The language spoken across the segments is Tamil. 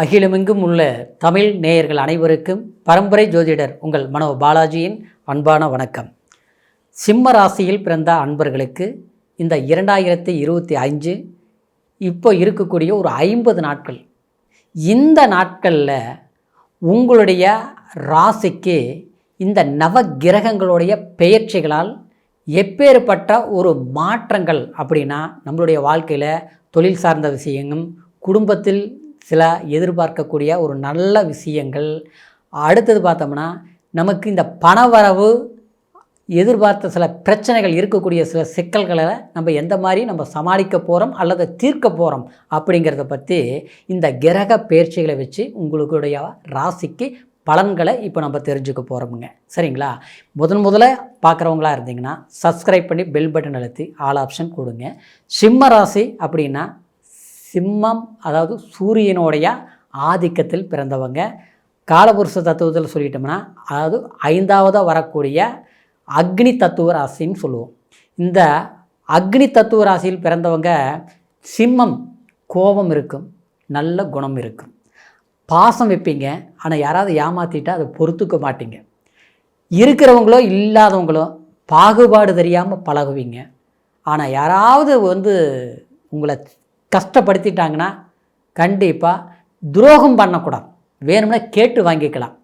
அகிலமெங்கும் உள்ள தமிழ் நேயர்கள் அனைவருக்கும் பரம்பரை ஜோதிடர் உங்கள் மனோ பாலாஜியின் அன்பான வணக்கம். சிம்ம ராசியில் பிறந்த அன்பர்களுக்கு இந்த இரண்டாயிரத்தி இருபத்தி அஞ்சு இப்போ இருக்கக்கூடிய ஒரு ஐம்பது நாட்கள். இந்த நாட்களில் உங்களுடைய ராசிக்கு இந்த நவ கிரகங்களுடைய பெயர்ச்சிகளால் எப்பேற்பட்ட ஒரு மாற்றங்கள் அப்படின்னா நம்மளுடைய வாழ்க்கையில் தொழில் சார்ந்த விஷயங்களும் குடும்பத்தில் சில எதிர்பார்க்கக்கூடிய ஒரு நல்ல விஷயங்கள். அடுத்தது பார்த்தோம்னா நமக்கு இந்த பணவரவு எதிர்பார்த்த சில பிரச்சனைகள் இருக்கக்கூடிய சில சிக்கல்களை நம்ம எந்த மாதிரி நம்ம சமாளிக்க போகிறோம் அல்லது தீர்க்க போகிறோம் அப்படிங்கிறத பற்றி இந்த கிரக பயிற்சிகளை வச்சு உங்களுடைய ராசிக்கு பலன்களை இப்போ நம்ம தெரிஞ்சுக்க போகிறோமுங்க சரிங்களா? முதன் முதல்ல பார்க்குறவங்களா இருந்தீங்கன்னா சப்ஸ்கிரைப் பண்ணி பெல் பட்டன் அழுத்தி ஆல் ஆப்ஷன் கொடுங்க. சிம்ம ராசி அப்படின்னா சிம்மம் அதாவது சூரியனுடைய ஆதிக்கத்தில் பிறந்தவங்க. காலபுருஷ தத்துவத்தில் சொல்லிட்டோம்னா அதாவது ஐந்தாவதாக வரக்கூடிய அக்னி தத்துவ ராசின்னு சொல்லுவோம். இந்த அக்னி தத்துவ ராசியில் பிறந்தவங்க சிம்மம் கோபம் இருக்கும் நல்ல குணம் இருக்கும். பாசம் வைப்பீங்க ஆனால் யாராவது ஏமாற்றிட்டா அதை பொறுத்துக்க மாட்டீங்க. இருக்கிறவங்களோ இல்லாதவங்களோ பாகுபாடு தெரியாமல் பழகுவீங்க. ஆனால் யாராவது வந்து உங்களை கஷ்டப்படுத்திட்டாங்கன்னா கண்டிப்பாக துரோகம் பண்ணக்கூடாது. வேணும்னா கேட்டு வாங்கிக்கலாம்.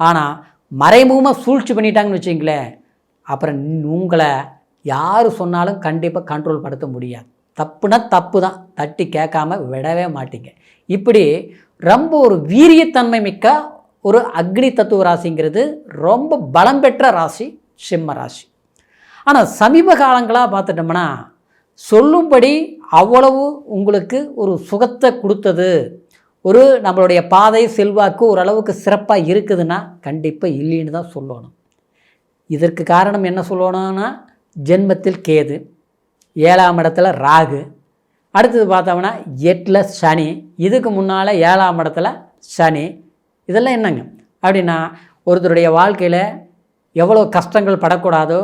ஆனால் மறைமுகமாக சூழ்ச்சி பண்ணிட்டாங்கன்னு வச்சிங்களேன் அப்புறம் உங்களை யார் சொன்னாலும் கண்டிப்பாக கண்ட்ரோல் படுத்த முடியாது. தப்புனா தப்பு தான் தட்டி கேட்காம விடவே மாட்டீங்க. இப்படி ரொம்ப ஒரு வீரியத்தன்மை மிக்க ஒரு அக்னி தத்துவ ராசிங்கிறது ரொம்ப பலம் பெற்ற ராசி சிம்ம ராசி. ஆனால் சமீப காலங்களாக பார்த்துட்டோம்னா சொல்லும்படி அவ்வளவு உங்களுக்கு ஒரு சுகத்தை கொடுத்தது. ஒரு நம்மளுடைய பாதை செல்வாக்கு ஓரளவுக்கு சிறப்பாக இருக்குதுன்னா கண்டிப்பாக இல்லைன்னு தான் சொல்லணும். இதற்கு காரணம் என்ன சொல்லணும்னா ஜென்மத்தில் கேது ஏழாம் இடத்துல ராகு அடுத்தது பார்த்தோம்னா எட்டில் சனி இதுக்கு முன்னால் ஏழாம் இடத்துல சனி. இதெல்லாம் என்னங்க? அப்படின்னா ஒருத்தருடைய வாழ்க்கையில் எவ்வளோ கஷ்டங்கள் படக்கூடாதோ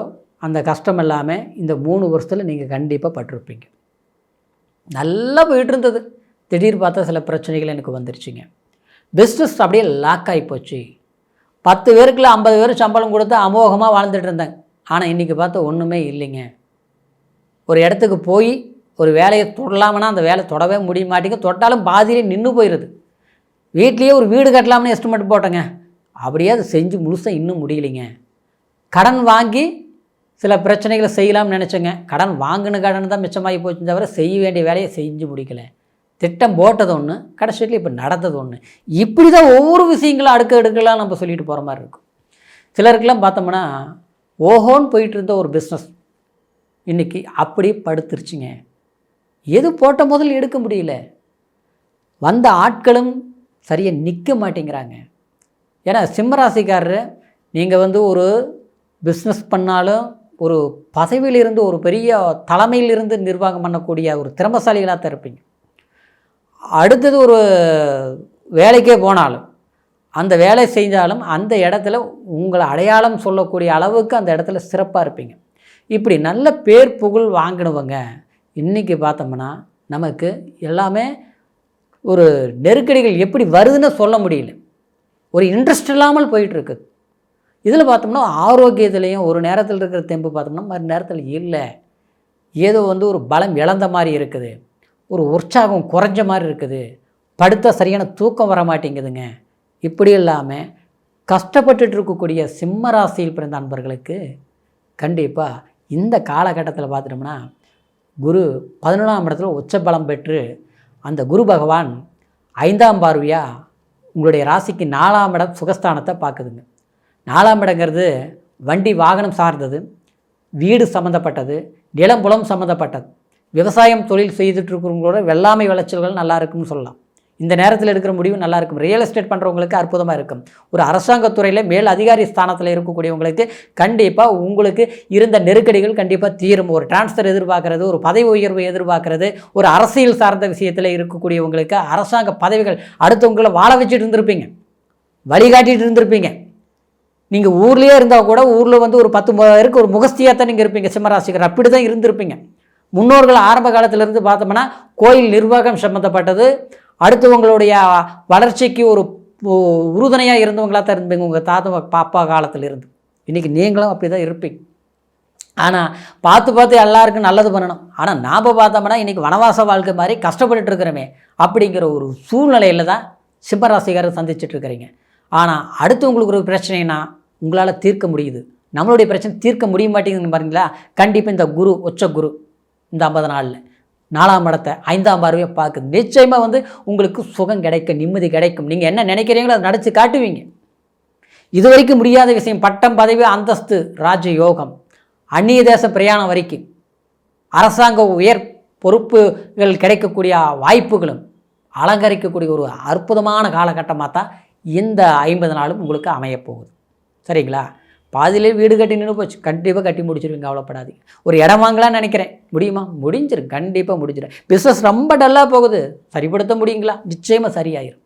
அந்த கஷ்டம் இல்லாமல் இந்த மூணு வருஷத்தில் நீங்கள் கண்டிப்பாக பட்டிருப்பீங்க. நல்லா போயிட்டு இருந்தது. திடீர் பார்த்தா சில பிரச்சனைகள் எனக்கு வந்துருச்சுங்க. பிஸ்னஸ் அப்படியே லாக் ஆகி போச்சு. பத்து பேருக்குள்ள ஐம்பது பேர் சம்பளம் கொடுத்து அமோகமாக வாழ்ந்துட்டு இருந்தேன். ஆனால் இன்றைக்கி பார்த்தா ஒன்றுமே இல்லைங்க. ஒரு இடத்துக்கு போய் ஒரு வேலையை தொடலாமனா அந்த வேலை தொடவே முடிய மாட்டேங்குது. தொட்டாலும் பாதியிலே நின்று போயிடுது வீட்லேயே ஒரு வீடு கட்டலாம்னு எஸ்டிமேட் போட்டேங்க. அப்படியே அதை செஞ்சு முழுசாக இன்னும் முடியலைங்க. கடன் வாங்கி சில பிரச்சனைகளை செய்யலாம்னு நினச்சேங்க. கடன் வாங்கின கடன் தான் மிச்சமாகி போச்சு தவிர செய்ய வேண்டிய வேலையை செஞ்சு முடிக்கல. திட்டம் போட்டது ஒன்று கடைசியில் இப்போ நடந்தது ஒன்று இப்படி தான் ஒவ்வொரு விஷயங்களும் அடுக்க அடுக்கலாம் நம்ம சொல்லிட்டு போகிற மாதிரி இருக்கும். சிலருக்கெல்லாம் பார்த்தோம்னா ஓஹோன்னு போயிட்டு இருந்த ஒரு பிஸ்னஸ் இன்றைக்கி அப்படியே படுத்துருச்சுங்க. எது போட்ட முதல் எடுக்க முடியல. வந்த ஆட்களும் சரியாக நிற்க மாட்டேங்கிறாங்க. ஏன்னா சிம்மராசிக்காரர் நீங்கள் வந்து ஒரு பிஸ்னஸ் பண்ணாலும் ஒரு பதவியிலிருந்து ஒரு பெரிய தலைமையிலிருந்து நிர்வாகம் பண்ணக்கூடிய ஒரு திறமசாலிகளாக தான் இருப்பீங்க. அடுத்தது ஒரு வேலைக்கே போனாலும் அந்த வேலை செஞ்சாலும் அந்த இடத்துல உங்களை அடையாளம் சொல்லக்கூடிய அளவுக்கு அந்த இடத்துல சிறப்பாக இருப்பீங்க. இப்படி நல்ல பேர் புகழ் வாங்கினவங்க இன்றைக்கி பார்த்தோம்னா நமக்கு எல்லாமே ஒரு நெருக்கடிகள் எப்படி வருதுன்னு சொல்ல முடியல. ஒரு இன்ட்ரெஸ்ட் இல்லாமல் போயிட்டுருக்குது இதில் பார்த்தோம்னா ஆரோக்கியத்துலேயும் ஒரு நேரத்தில் இருக்கிற தெம்பு பார்த்தோம்னா மறு நேரத்தில் இல்லை. ஏதோ வந்து ஒரு பலம் இழந்த மாதிரி இருக்குது. ஒரு உற்சாகம் குறைஞ்ச மாதிரி இருக்குது. படுத்த சரியான தூக்கம் வர மாட்டேங்குதுங்க. இப்படி இல்லாமல் கஷ்டப்பட்டுட்டு இருக்கக்கூடிய சிம்ம ராசியில் பிறந்த அன்பர்களுக்கு கண்டிப்பாக இந்த காலகட்டத்தில் பார்த்துட்டோம்னா குரு பதினொன்றாம் இடத்துல உச்ச பலம் பெற்று அந்த குரு பகவான் ஐந்தாம் பார்வையாக உங்களுடைய ராசிக்கு நாலாம் இடம் சுகஸ்தானத்தை பார்க்குதுங்க. நாலாம் இடங்கிறது வண்டி வாகனம் சார்ந்தது வீடு சம்மந்தப்பட்டது நிலம்புலம் சம்மந்தப்பட்டது விவசாயம் தொழில் செய்துட்டு இருக்கிறவங்களோட வெள்ளாமை விளைச்சல்கள் நல்லா இருக்கும்னு சொல்லலாம். இந்த நேரத்தில் எடுக்கிற முடிவு நல்லா இருக்கும். ரியல் எஸ்டேட் பண்ணுறவங்களுக்கு அற்புதமாக இருக்கும். ஒரு அரசாங்கத்துறையில் மேல் அதிகாரி ஸ்தானத்தில் இருக்கக்கூடியவங்களுக்கு கண்டிப்பாக உங்களுக்கு இருந்த நெருக்கடிகள் கண்டிப்பாக தீரும். ஒரு டிரான்ஸ்ஃபர் எதிர்பார்க்கறது ஒரு பதவி உயர்வு எதிர்பார்க்கறது ஒரு அரசியல் சார்ந்த விஷயத்தில் இருக்கக்கூடியவங்களுக்கு அரசாங்க பதவிகள் அடுத்தவங்களை வாழ வச்சுட்டு இருந்திருப்பீங்க. வழிகாட்டிட்டு இருந்திருப்பீங்க. நீங்கள் ஊர்லேயே இருந்தால் கூட ஊரில் வந்து ஒரு பத்து பேருக்கு ஒரு முகஸ்தியாக தான் நீங்கள் இருப்பீங்க சிம்மராசிகர் அப்படி தான் இருந்திருப்பீங்க. முன்னோர்கள் ஆரம்ப காலத்திலேருந்து பார்த்தோம்னா கோயில் நிர்வாகம் சம்மந்தப்பட்டது அடுத்தவங்களுடைய வளர்ச்சிக்கு ஒரு உறுதுணையாக இருந்தவங்களா தான் இருந்தீங்க உங்கள் தாத்தா பாப்பா காலத்தில் இருந்து இன்றைக்கி நீங்களும் அப்படி தான் இருப்பீங்க. ஆனால் பார்த்து பார்த்து எல்லாருக்கும் நல்லது பண்ணணும். ஆனால் நாம் பார்த்தோம்னா இன்றைக்கி வனவாச வாழ்க்கை மாதிரி கஷ்டப்பட்டுட்டு இருக்கிறோமே அப்படிங்கிற ஒரு சூழ்நிலையில் தான் சிம்மராசிகாரை சந்திச்சுட்டு இருக்கிறீங்க. ஆனால் அடுத்து உங்களுக்கு ஒரு பிரச்சனைனா உங்களால் தீர்க்க முடியுது. நம்மளுடைய பிரச்சனை தீர்க்க முடிய மாட்டேங்குதுன்னு பாருங்களா? கண்டிப்பாக இந்த குரு உச்ச குரு இந்த ஐம்பது நாளில். நாலாம் இடத்தை ஐந்தாம் பார்வையை பார்க்குது. நிச்சயமாக வந்து உங்களுக்கு சுகம் கிடைக்கும் நிம்மதி கிடைக்கும். நீங்கள் என்ன நினைக்கிறீங்களோ அதை நடித்து காட்டுவீங்க. இது வரைக்கும் முடியாத விஷயம் பட்டம் பதவி அந்தஸ்து ராஜயோகம். அந்நிய தேச பிரயாணம் வரைக்கும். அரசாங்க உயர் பொறுப்புகள் கிடைக்கக்கூடிய வாய்ப்புகளும் அலங்கரிக்கக்கூடிய ஒரு அற்புதமான காலகட்டமாக தான் இந்த ஐம்பது நாளும் உங்களுக்கு அமையப்போகுது சரிங்களா? பாதியிலே வீடு கட்டி நின்று போச்சு. கண்டிப்பாக கட்டி முடிச்சிருவீங்க கவலைப்படாதீங்க. ஒரு இடம் வாங்கலாம்னு நினைக்கிறேன். முடியுமா? முடிஞ்சிரும். கண்டிப்பாக முடிஞ்சிடும் பிஸ்னஸ் ரொம்ப டல்லாக போகுது. சரிப்படுத்த முடியுங்களா? நிச்சயமாக சரியாயிரும்.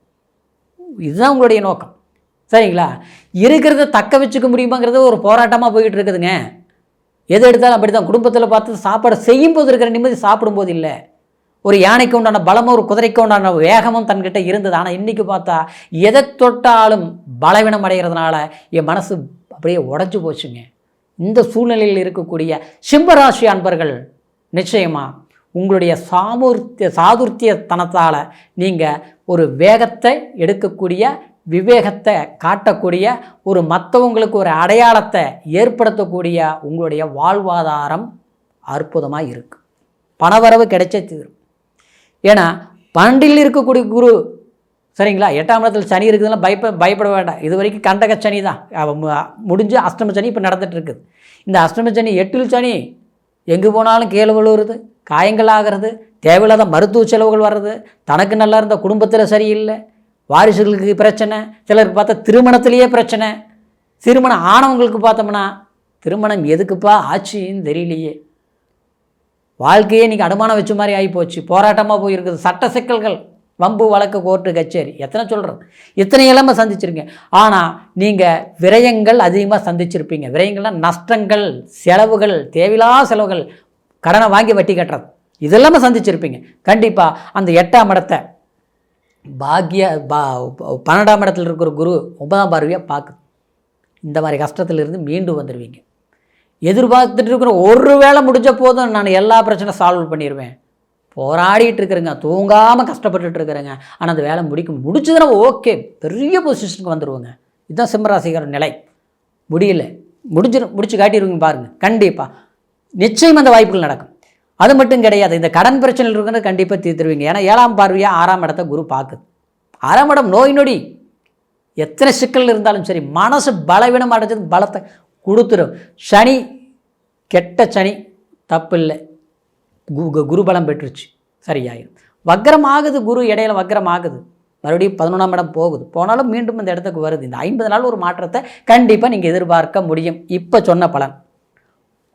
இதுதான் உங்களுடைய நோக்கம். சரிங்களா? இருக்கிறத தக்க வச்சுக்க முடியுமாங்கிறது ஒரு போராட்டமாக போய்கிட்டு இருக்குதுங்க. எது எடுத்தாலும் அப்படி தான் குடும்பத்தில் பார்த்து சாப்பாடு செய்யும்போது இருக்கிற நிம்மதி சாப்பிடும்போது இல்லை. ஒரு யானைக்கு உண்டான பலமும் ஒரு குதிரைக்கு உண்டான வேகமும் தன்கிட்ட இருந்தது. ஆனால் இன்றைக்கி பார்த்தா எதை தொட்டாலும் பலவீனம் அடைகிறதுனால என் மனசு அப்படியே உடஞ்சி போச்சுங்க. இந்த சூழ்நிலையில் இருக்கக்கூடிய சிம்மராசி அன்பர்கள் நிச்சயமாக உங்களுடைய சாமூர்த்திய சாதுர்த்தியத்தனத்தால் நீங்கள் ஒரு வேகத்தை எடுக்கக்கூடிய விவேகத்தை காட்டக்கூடிய ஒரு மற்றவங்களுக்கு ஒரு அடையாளத்தை ஏற்படுத்தக்கூடிய உங்களுடைய வாழ்வாதாரம் அற்புதமாக இருக்குது பணவரவு கிடைச்சே தீரும். ஏன்னா பன்னெண்டில் இருக்கக்கூடிய குரு சரிங்களா? எட்டாம் இடத்துல சனி இருக்குதுன்னா பயப்ப பயப்பட வேண்டாம். இது வரைக்கும் கண்டக சனி தான். முடிஞ்சு அஷ்டம சனி இப்போ நடந்துட்டு இருக்குது இந்த அஷ்டம சனி எட்டில் சனி எங்கே போனாலும் கீழே விழுவுறது காயங்கள் ஆகிறது தேவையில்லாத மருத்துவ செலவுகள் வர்றது தனக்கு நல்லா இருந்த குடும்பத்தில் சரியில்லை வாரிசுகளுக்கு பிரச்சனை சிலருக்கு பார்த்தா திருமணத்திலேயே பிரச்சனை. திருமணம் ஆனவங்களுக்கு பார்த்தோம்னா திருமணம் எதுக்குப்பா ஆட்சின்னு தெரியலையே. வாழ்க்கையே இன்றைக்கி அடமானம் வச்ச மாதிரி ஆகிப்போச்சு போராட்டமாக போயிருக்குது. சட்ட சிக்கல்கள். வம்பு வழக்கு கோர்ட்டு கச்சேரி. எத்தனை சொல்கிறது இத்தனை இளமை சந்திச்சிருங்க. ஆனால் நீங்கள் விரயங்கள் அதிகமாக சந்திச்சிருப்பீங்க. விரயங்கள்னால் நஷ்டங்கள் செலவுகள் தேவையில்லா செலவுகள் கடனை வாங்கி வட்டி கட்டுறது. இதெல்லாமே சந்திச்சிருப்பீங்க. கண்டிப்பாக அந்த எட்டாம் இடத்தை பாக்கிய பா பன்னெண்டாம் இடத்துல இருக்கிற குரு ஒன்பதாம் பார்வையாக பார்க்குது. இந்த மாதிரி கஷ்டத்துலேருந்து மீண்டு வந்துடுவீங்க எதிர்பார்த்துட்டு இருக்கிற ஒரு வேலை முடிஞ்ச போதும் நான் எல்லா பிரச்சனையும் சால்வ் பண்ணிடுவேன் போராடிட்டு இருக்கிறேங்க. தூங்காமல் கஷ்டப்பட்டுட்டு இருக்கிறேங்க. ஆனால் அந்த வேலை முடிக்க முடிச்சதுனா ஓகே. பெரிய பொசிஷனுக்கு வந்துடுவோங்க இதுதான் சிம்மராசிகர நிலை. முடியல. முடிஞ்சிடும் முடிச்சு காட்டிடுவீங்க பாருங்கள் கண்டிப்பாக நிச்சயம் அந்த வாய்ப்புகள் நடக்கும். அது மட்டும் கிடையாது. இந்த கடன் பிரச்சனையில் இருக்கிறது கண்டிப்பாக தீர்த்துருவீங்க. ஏன்னா ஏழாம் பார்வையாக ஆறாம் இடத்த குரு பார்க்குது. ஆறாம் இடம் நோய் நொடி. எத்தனை சிக்கல் இருந்தாலும் சரி மனசு பலவீனம் அடைஞ்சது பலத்தை கொடுத்துரும். சனி கெட்ட சனி தப்பு இல்லை குருபலம் பெற்றுச்சு. சரியாயிரும். வக்ரம் ஆகுது குரு இடையில வக்ரம் ஆகுது மறுபடியும் பதினொன்றாம் இடம் போகுது. போனாலும் மீண்டும் இந்த இடத்துக்கு வருது. இந்த ஐம்பது நாள் ஒரு மாற்றத்தை கண்டிப்பாக நீங்கள் எதிர்பார்க்க முடியும். இப்போ சொன்ன பலன்.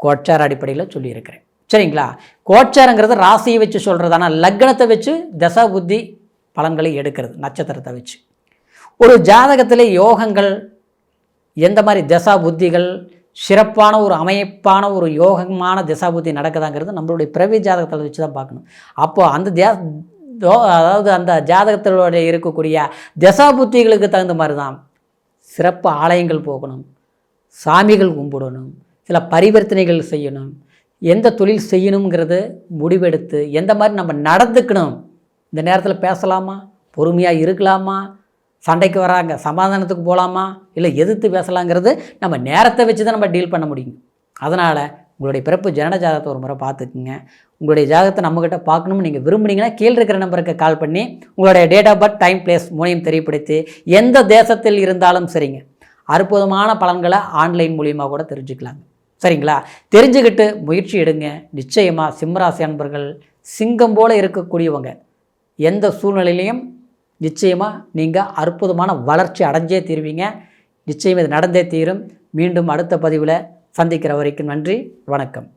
கோச்சார அடிப்படையில் சொல்லியிருக்கிறேன். சரிங்களா? கோச்சாரங்கிறது ராசியை வச்சு சொல்கிறது ஆனால் லக்னத்தை வச்சு தசா புத்தி பலன்களை எடுக்கிறது. நட்சத்திரத்தை வச்சு. ஒரு ஜாதகத்தில் யோகங்கள் எந்த மாதிரி தசா புத்திகள் சிறப்பான ஒரு அமைப்பான ஒரு யோகமான புத்தி நடக்குதாங்கிறது நம்மளுடைய பிறவி ஜாதகத்தில் வச்சு தான் பார்க்கணும். அப்போது அந்த தே அதாவது அந்த ஜாதகத்திலோட இருக்கக்கூடிய புத்திகளுக்கு தகுந்த மாதிரி தான் சிறப்பு ஆலயங்கள் போகணும் சாமிகள் கும்பிடணும் சில பரிவர்த்தனைகள் செய்யணும் எந்த தொழில் செய்யணுங்கிறது முடிவெடுத்து எந்த மாதிரி நம்ம நடந்துக்கணும் இந்த நேரத்தில் பேசலாமா? பொறுமையாக இருக்கலாமா? சண்டைக்கு வராங்க சமாதானத்துக்கு போகலாமா இல்லை எதிர்த்து பேசலாங்கிறது நம்ம நேரத்தை வச்சு தான் நம்ம டீல் பண்ண முடியும். அதனால் உங்களுடைய பிறப்பு ஜனன ஜாதகத்தை ஒரு முறை பார்த்துக்குங்க. உங்களுடைய ஜாதகத்தை நம்மக்கிட்ட பார்க்கணும்னு நீங்கள் விரும்புனீங்கன்னா கீழே இருக்கிற நம்பருக்கு கால் பண்ணி உங்களுடைய date of birth time place மூலியம் தெரியப்படுத்தி எந்த தேசத்தில் இருந்தாலும் சரிங்க. அற்புதமான பலன்களை ஆன்லைன் மூலியமாக கூட தெரிஞ்சுக்கலாங்க. சரிங்களா? தெரிஞ்சுக்கிட்டு முயற்சி எடுங்க. நிச்சயமாக சிம்மராசி அன்பர்கள் சிங்கம் போல் இருக்கக்கூடியவங்க எந்த சூழ்நிலையிலையும் நிச்சயமாக நீங்கள் அற்புதமான வளர்ச்சி அடைஞ்சே தீருவீங்க. நிச்சயம் இது நடந்தே தீரும். மீண்டும் அடுத்த பதிவில் சந்திக்கிற வரைக்கும் நன்றி. வணக்கம்.